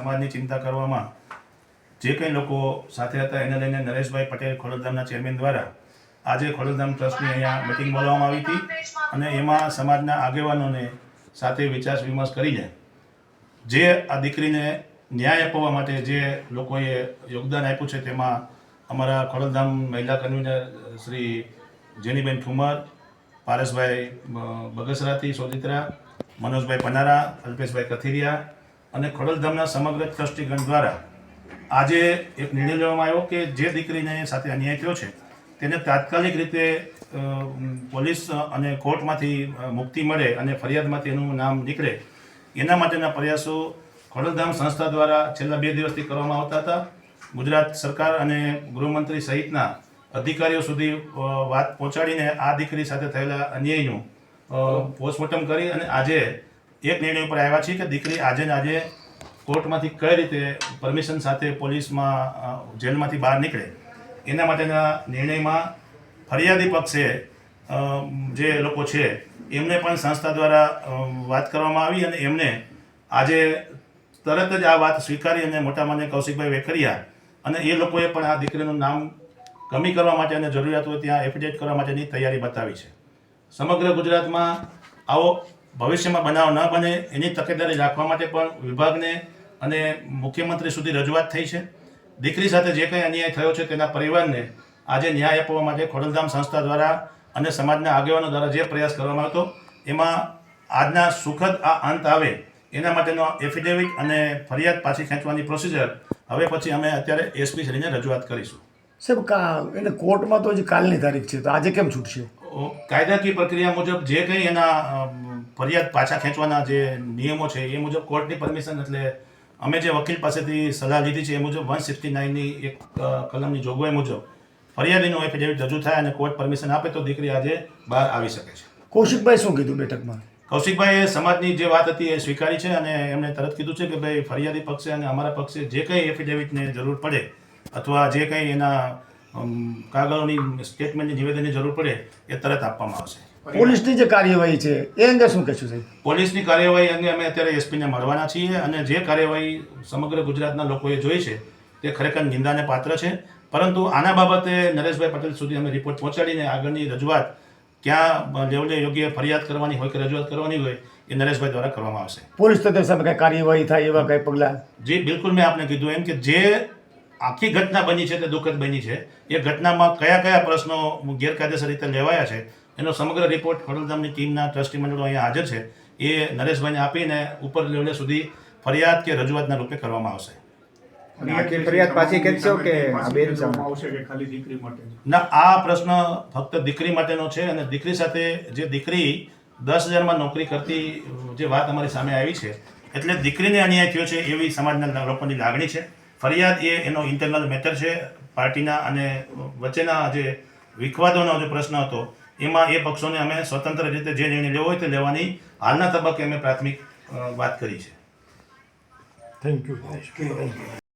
સમાજની ચિંતા કરવામાં જે કંઈ લોકો સાથે હતા એને લઈને નરેશભાઈ પટેલ ખોડલધામના ચેરમેન દ્વારા આજે ખોડલધામ ટ્રસ્ટની અહીંયા મિટિંગ બોલાવવામાં આવી હતી અને એમાં સમાજના આગેવાનોને સાથે વિચાર વિમર્શ કરીને જે આ દીકરીને ન્યાય અપાવવા માટે જે લોકોએ યોગદાન આપ્યું છે તેમાં અમારા ખોડલધામ મહિલા કન્વીનર શ્રી જેનીબેન ઠુમર, પારસભાઈ બગસરાથી સોજિત્રા, મનોજભાઈ પનારા, અલ્પેશભાઈ કથિરિયા અને ખોડલધામના સમગ્ર ટ્રસ્ટીગણ દ્વારા આજે એક નિર્ણય લેવામાં આવ્યો કે જે દીકરીને સાથે અન્યાય થયો છે, તેને તાત્કાલિક રીતે પોલીસ અને કોર્ટમાંથી મુક્તિ મળે અને ફરિયાદમાંથી એનું નામ નીકળે, એના માટેના પ્રયાસો ખોડલધામ સંસ્થા દ્વારા છેલ્લા બે દિવસથી કરવામાં આવતા હતા. ગુજરાત સરકાર અને ગૃહમંત્રી સહિતના અધિકારીઓ સુધી વાત પહોંચાડીને આ દીકરી સાથે થયેલા અન્યાયનું પોસ્ટમોર્ટમ કરી અને આજે એક નિર્ણય ઉપર આવ્યા છીએ કે દીકરી આજે ને આજે કોર્ટમાંથી કઈ રીતે પરમિશન સાથે પોલીસમાં જેલમાંથી બહાર નીકળે. એના માટેના નિર્ણયમાં ફરિયાદી પક્ષે જે લોકો છે, એમને પણ સંસ્થા દ્વારા વાત કરવામાં આવી અને એમને આજે તરત જ આ વાત સ્વીકારી અને મોટા મને કૌશિકભાઈ વેકરિયા અને એ લોકોએ પણ આ દીકરીનું નામ કમી કરવા માટે અને જરૂરિયાત હોય ત્યાં એફિડેટ કરવા માટેની તૈયારી બતાવી છે. સમગ્ર ગુજરાતમાં આવો ભવિષ્યમાં બનાવ ન બને એની તકેદારી રાખવા માટે પણ વિભાગને અને મુખ્યમંત્રી સુધી રજૂઆત થઈ છે. દીકરી સાથે જે કંઈ અન્યાય થયો છે તેના પરિવારને આજે ન્યાય આપવા માટે ખોડલધામ સંસ્થા દ્વારા અને સમાજના આગેવાનો દ્વારા જે પ્રયાસ કરવામાં હતો એમાં આજના સુખદ આ અંત આવે એના માટેનો એફિડેવિટ અને ફરિયાદ પાછી ખેંચવાની પ્રોસિજર હવે પછી અમે અત્યારે એસપી શ્રીને રજૂઆત કરીશું. સાહેબ કા એને કોર્ટમાં તો હજી કાલની તારીખ છે તો આજે કેમ છૂટશે? કાયદાકીય પ્રક્રિયા મુજબ જે કંઈ એના ફરિયાદ પાછા ખેંચવાના જે નિયમો છે એ મુજબ કોર્ટની પરમિશન એટલે અમે જે વકીલ પાસેથી સલાહ લીધી છે એ મુજબ વન સિક્સટી નાઇનની એક કલમની જોગવાઈ મુજબ ફરિયાદીનું એફિડેવિટ રજૂ થાય અને કોર્ટ પરમિશન આપે તો દીકરી આજે બહાર આવી શકે છે. કૌશિકભાઈ શું કીધું બેઠકમાં? કૌશિકભાઈએ સમાજની જે વાત હતી એ સ્વીકારી છે અને એમણે તરત કીધું છે કે ભાઈ ફરિયાદી પક્ષે અને અમારા પક્ષે જે કંઈ એફિડેવિટને જરૂર પડે અથવા જે કંઈ એના કાગળોની સ્ટેટમેન્ટની નિવેદનની જરૂર પડે એ તરત આપવામાં આવશે. પોલીસની જે કાર્યવાહી છે એ અંગે શું કહેશું સાહેબ? પોલીસની કાર્યવાહી અંગે અમે અત્યારે એસપીને મળવાના છીએ અને જે કાર્યવાહી સમગ્ર ગુજરાતના લોકોએ જોઈ છે તે ખરેખર નિંદાને પાત્ર છે. પરંતુ આના બાબતે નરેશભાઈ પટેલ સુધી અમે રિપોર્ટ પહોંચાડીને આગળની રજૂઆત ક્યાં લેવલે યોગ્ય ફરિયાદ કરવાની હોય કે રજૂઆત કરવાની હોય એ નરેશભાઈ દ્વારા કરવામાં આવશે. પોલીસ તંત્ર સામે કઈ કાર્યવાહી થાય એવા કઈ પગલાં? જે બિલકુલ મેં આપને કીધું એમ કે જે આખી ઘટના બની છે તે દુઃખદ બની છે. એ ઘટનામાં કયા કયા પ્રશ્નો ગેરકાયદેસર રીતે લેવાયા છે એનો સમગ્ર રિપોર્ટ ખોડલધામની ટીમના ટ્રસ્ટી મંડળો અહીંયા હાજર છે. એ નરેશભાઈને આપીને ઉપર લેવલે સુધી ફરિયાદ કે રજૂઆતના રૂપે કરવામાં આવશે. અને આખી ફરિયાદ પાછી ખેંચશો કે આ બેન સામે? આવશે કે ખાલી દીકરી માટે? ના આ પ્રશ્ન ફક્ત દીકરી માટેનો છે અને દીકરી સાથે જે દીકરી દસ હજારમાં નોકરી કરતી જે વાત અમારી સામે આવી છે એટલે દીકરીને અન્યાય થયો છે એવી સમાજના લોકોની લાગણી છે. ફરિયાદ એ એનો ઇન્ટરનલ મેટર છે. પાર્ટીના અને વચ્ચેના જે વિખવાદોનો જે પ્રશ્ન હતો એમાં એ પક્ષોને અમે સ્વતંત્ર રીતે જે નિર્ણય લેવો હોય તે લેવાની હાલના તબક્કે અમે પ્રાથમિક વાત કરી છે. Thank you